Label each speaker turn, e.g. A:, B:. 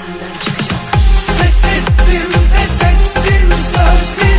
A: senden çıkacak Pes ettim pes ettim söz